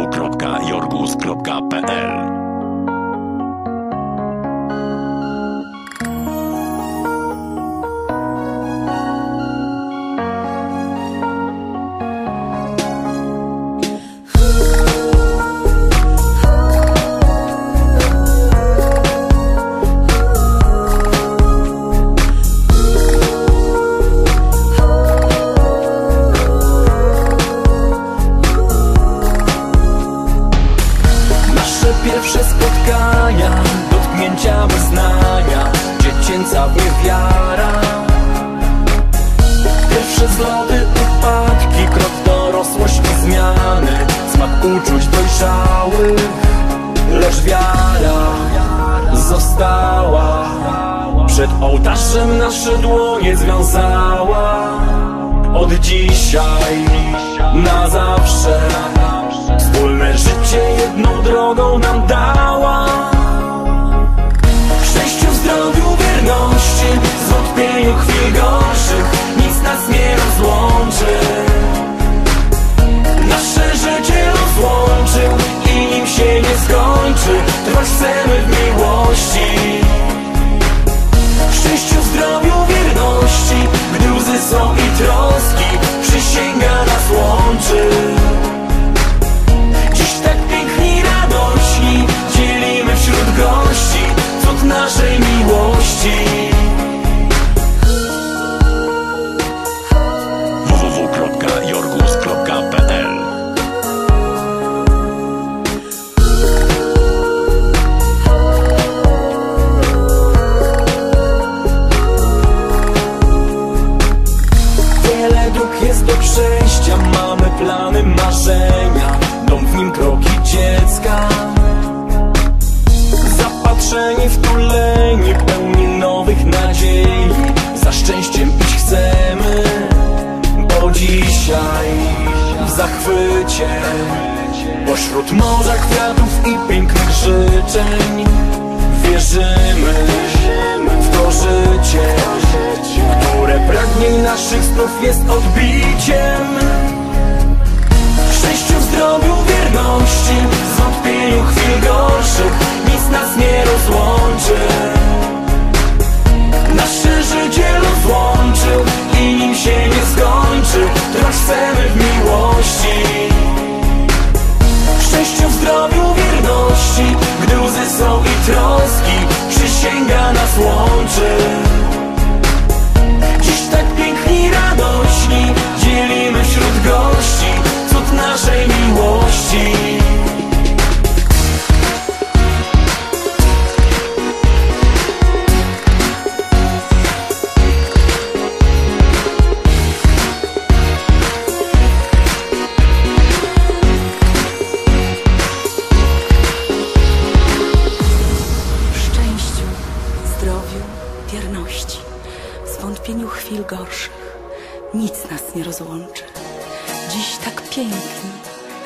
www.jorgus.pl pierwsze spotkania, dotknięcia wyznania, dziecięca niewiara Pierwsze zloty, upadki, krok dorosłość i zmiany. Smak uczuć dojrzałych, lecz wiara została. Przed ołtarzem nasze dłonie związała. Od dzisiaj na zawsze Wspólne życie jedną drogą nam dała Naszej miłości. www.jorgus.pl Wiele dróg jest do przejścia Mamy plany, marzenia Pośród morza kwiatów i pięknych życzeń Wierzymy w to życie które pragnień naszych snów jest odbiciem chwil gorszych. Nic nas nie rozłączy. Dziś tak piękni,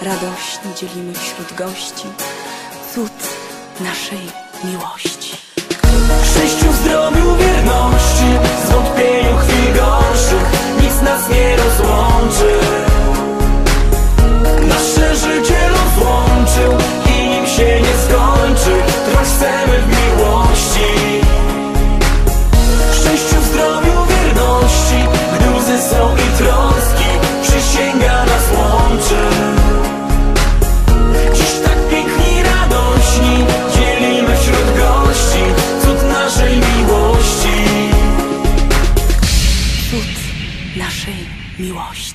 radośnie dzielimy wśród gości cud naszej miłości. Szczęściu, zdrowiu, wierności Zwątpieniu chwil gorszych Nic nas nie rozłączy miłości Cud naszej miłości.